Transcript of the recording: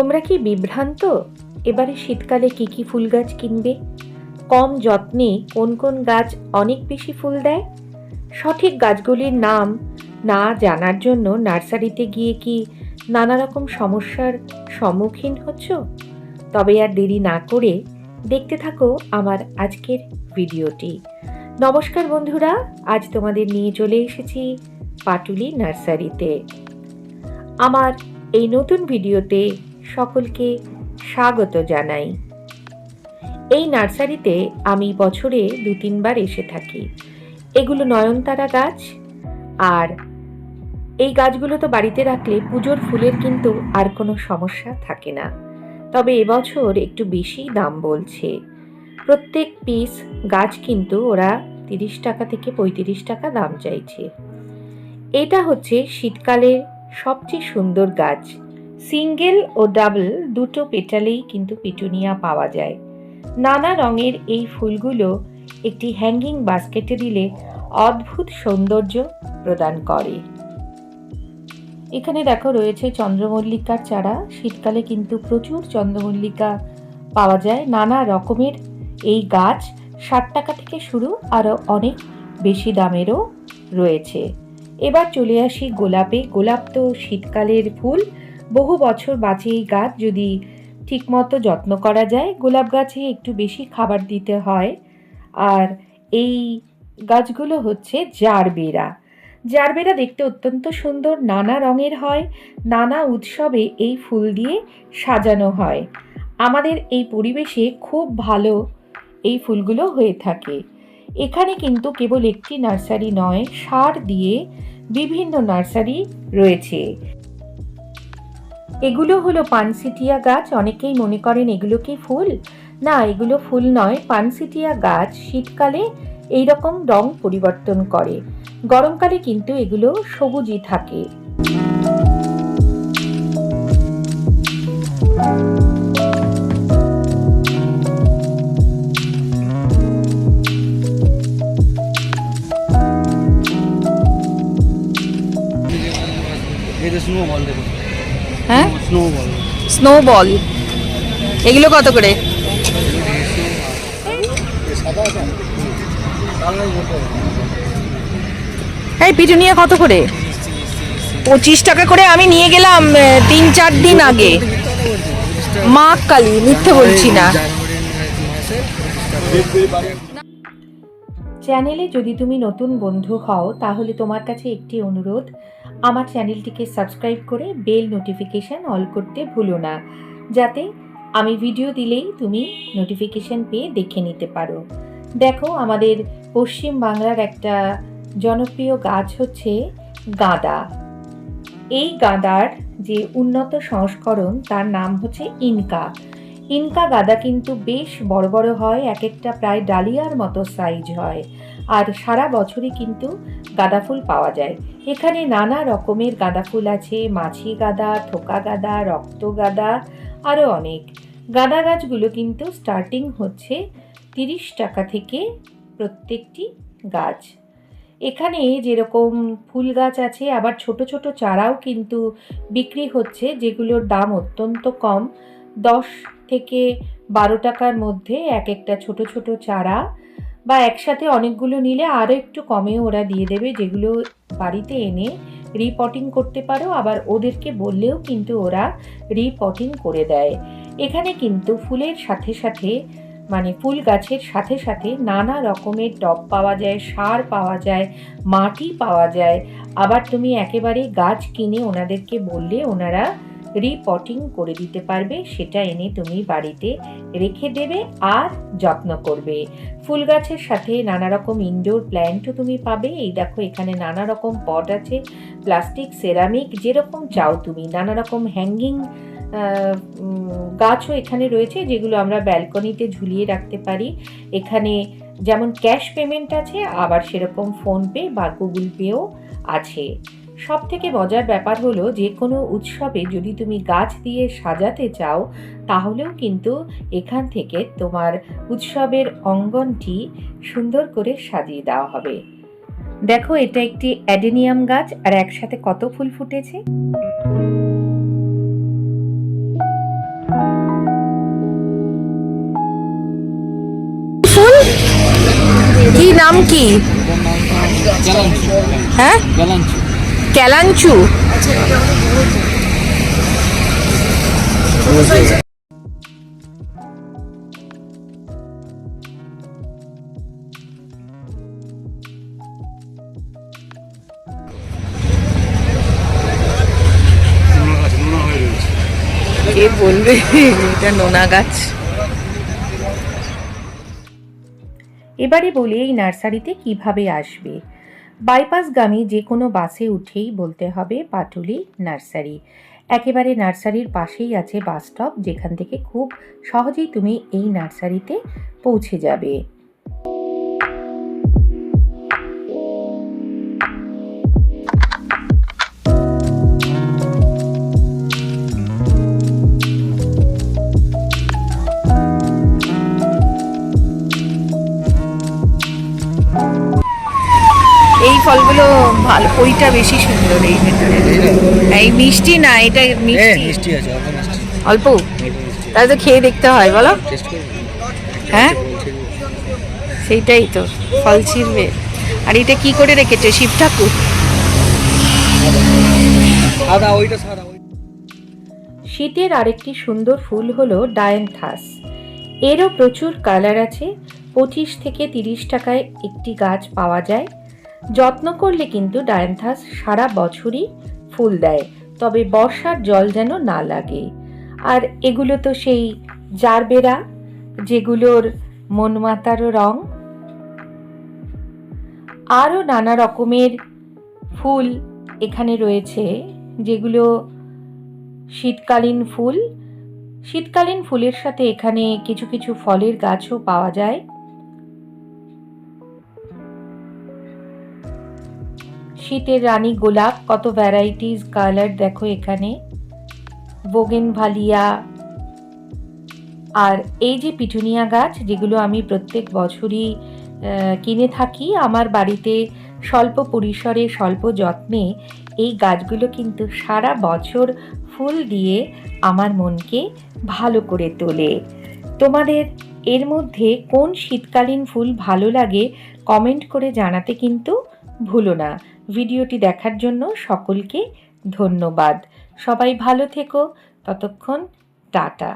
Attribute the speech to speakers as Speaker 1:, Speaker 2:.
Speaker 1: তোমরা কি বিভ্রান্ত? এবারে শীতকালে কি কি ফুল গাছ কিনবে? কম যত্নে কোন কোন গাছ অনেক বেশি ফুল দেয়? সঠিক গাছগুলির নাম না জানার জন্য নার্সারিতে গিয়ে কি নানা রকম সমস্যার সম্মুখীন হচ্ছ? তবে আর দেরি না করে দেখতে থাকো আমার আজকের ভিডিওটি। নমস্কার বন্ধুরা, আজ তোমাদের নিয়ে চলে এসেছি পাটুলি নার্সারিতে। আমার এই নতুন ভিডিওতে সকলকে স্বাগত জানাই। এই নার্সারিতে আমি বছরে দু তিনবার এসে থাকি। এগুলো নয়নতারা গাছ। আর এই গাছগুলো তো বাড়িতে রাখলে পুজোর ফুলের কিন্তু আর কোনো সমস্যা থাকে না। তবে এবছর একটু বেশি দাম বলছে। প্রত্যেক পিস গাছ কিন্তু ওরা তিরিশ টাকা থেকে পঁয়ত্রিশ টাকা দাম চাইছে। এটা হচ্ছে শীতকালের সবচেয়ে সুন্দর গাছ। সিঙ্গেল ও ডাবল দুটো পেটালেই কিন্তু পিটুনিয়া পাওয়া যায়। নানা রঙের এই ফুলগুলো একটি হ্যাঙ্গিং বাস্কেটে দিলে অদ্ভুত সৌন্দর্য প্রদান করে। এখানে দেখো রয়েছে চন্দ্রমল্লিকার চারা। শীতকালে কিন্তু প্রচুর চন্দ্রমল্লিকা পাওয়া যায়। নানা রকমের এই গাছ ষাট টাকা থেকে শুরু, আরও অনেক বেশি দামেরও রয়েছে। এবার চলে আসি গোলাপে। গোলাপ তো শীতকালের ফুল। বহু বছর বাঁচে এই গাছ, যদি ঠিকমতো যত্ন করা যায়, গোলাপ গাছে একটু বেশি খাবার দিতে হয়। আর এই গাছগুলো হচ্ছে জারবেরা। জারবেরা দেখতে অত্যন্ত সুন্দর, নানা রঙের হয়, নানা উৎসবে এই ফুল দিয়ে সাজানো হয়। আমাদের এই পরিবেশে খুব ভালো এই ফুলগুলো হয়ে থাকে। এখানে কিন্তু কেবল একটি নার্সারি নয়, সার দিয়ে বিভিন্ন নার্সারি রয়েছে। এগুলো হলো পানসিটিয়া গাছ, অনেকেই মনে করেন এগুলো কি ফুল? না, এগুলো ফুল নয়। পানসিটিয়া গাছ শীতকালে এই রকম রং পরিবর্তন করে। গরমকালে কিন্তু এগুলো সবুজই থাকে।
Speaker 2: হ্যাঁ?
Speaker 3: স্নো বল
Speaker 2: এগুলো কত করে? এই পিটুনিয়া কত করে? পঁচিশ টাকা করে আমি নিয়ে গেলাম তিন চার দিন আগে। মা কালী মিথ্যে বলছি না।
Speaker 1: চ্যানেলে যদি তুমি নতুন বন্ধু হও তাহলে তোমার কাছে একটি অনুরোধ। আমার চ্যানেলটিকে সাবস্ক্রাইব করে বেল নোটিফিকেশন অল করতে ভুলো না, যাতে আমি ভিডিও দিলেই তুমি নোটিফিকেশান পেয়ে দেখে নিতে পারো। দেখো, আমাদের পশ্চিম বাংলার একটা জনপ্রিয় গাছ হচ্ছে গাঁদা। এই গাঁদার যে উন্নত সংস্করণ, তার নাম হচ্ছে ইনকা। ইনকা গাঁদা কিন্তু বেশ বড় বড় হয় এক একটা প্রায় ডালিয়ার মতো সাইজ হয়। আর সারা বছরই কিন্তু গাঁদা ফুল পাওয়া যায়। এখানে নানা রকমের গাঁদা ফুল আছে, মাছি গাঁদা, থোকা গাঁদা, রক্ত গাঁদা আরও অনেক। গাঁদা গাছগুলো কিন্তু স্টার্টিং হচ্ছে তিরিশ টাকা থেকে প্রত্যেকটি গাছ। এখানে যেরকম ফুল গাছ আছে, আবার ছোট ছোট চারাও কিন্তু বিক্রি হচ্ছে, যেগুলোর দাম অত্যন্ত কম। দশ থেকে বারো টাকার মধ্যে এক একটা ছোট ছোট চারা বা একসাথে অনেকগুলো নিলে আরও একটু কমে ওরা দিয়ে দেবে, যেগুলো বাড়িতে এনে রিপটিং করতে পারো। আবার ওদেরকে বললেও কিন্তু ওরা রিপটিং করে দেয়। এখানে কিন্তু ফুলের সাথে সাথে মানে ফুল গাছের সাথে সাথে নানা রকমের টব পাওয়া যায়, সার পাওয়া যায়, মাটি পাওয়া যায়। আবার তুমি একেবারে গাছ কিনে ওনাদেরকে বললে ওনারা রিপটিং করে দিতে পারবে, সেটা এনে তুমি বাড়িতে রেখে দেবে আর যত্ন করবে। ফুল গাছের সাথে নানা রকম ইনডোর প্ল্যান্টও তুমি পাবে। এই দেখো, এখানে নানা রকম পট আছে প্লাস্টিক সেরামিক যেরকম চাও তুমি। নানা রকম হ্যাঙ্গিং গাছও এখানে রয়েছে, যেগুলো আমরা ব্যালকনিতে ঝুলিয়ে রাখতে পারি। এখানে যেমন ক্যাশ পেমেন্ট আছে, আবার সেরকম ফোনপে বা গুগল পেও আছে। সব থেকে মজার ব্যাপার হলো যে কোনো উৎসবে যদি তুমি গাছ দিয়ে সাজাতে চাও তাহলেও কিন্তু এখান থেকে তোমার উৎসবের অঙ্গনটি সুন্দর করে সাজিয়ে দেওয়া হবে। দেখো এটা একটি অ্যাডেনিয়াম গাছ আর একসাথে কত ফুল ফুটেছে?
Speaker 2: কি নাম কি? হ্যাঁ? ক্যালাঞ্চু কে বলবে? এটা নোনা গাছ।
Speaker 1: এবারে বলি এই নার্সারিতে কীভাবে আসবে? বাইপাসগামী যে কোনো বাসে উঠেই বলতে হবে পাটুলি নার্সারি। একেবারে নার্সারির পাশেই আছে বাস স্টপ যেখান থেকে খুব সহজেই তুমি এই নার্সারিতে পৌঁছে যাবে।
Speaker 2: ফলগুলো ভালো ওইটা বেশি সুন্দর এই ভেতরে। এই মিষ্টি না এটা
Speaker 3: হ্যাঁ
Speaker 2: মিষ্টি
Speaker 3: মিষ্টি। আছে অল্প
Speaker 2: তাহলে তো খেয়ে দেখতে হয় বলো। হ্যাঁ? সেইটাই তো ফল ছিঁড়বে। আর এটা কি করে রেখেছো শিব ঠাকুর?
Speaker 1: শীতের আরেকটি সুন্দর ফুল হলো ডায়ান্থাস এরও প্রচুর কালার আছে। পঁচিশ থেকে তিরিশ টাকায় একটি গাছ পাওয়া যায়। যত্ন করলে কিন্তু ডায়ান্থাস সারা বছরই ফুল দেয়, তবে বর্ষার জল যেন না লাগে। আর এগুলো তো সেই জারবেরা, যেগুলোর মনমাতারও রং। আরও নানা রকমের ফুল এখানে রয়েছে, যেগুলো শীতকালীন ফুল। শীতকালীন ফুলের সাথে এখানে কিছু কিছু ফলের গাছও পাওয়া যায়। শীতের রানী গোলাপ, কত ভ্যারাইটিস কালার দেখো এখানে। বোগেন ভালিয়া আর এই যে পিটুনিয়া গাছ, যেগুলো আমি প্রত্যেক বছরই কিনে থাকি, আমার বাড়িতে স্বল্প পরিসরে, স্বল্প যত্নে, এই গাছগুলো কিন্তু সারা বছর ফুল দিয়ে আমার মনকে ভালো করে তোলে। তোমাদের এর মধ্যে কোন শীতকালীন ফুল ভালো লাগে কমেন্ট করে জানাতে কিন্তু ভুলো না। ভিডিওটি দেখার জন্য সকলকে ধন্যবাদ। সবাই ভালো থেকো। ততক্ষণ টাটা।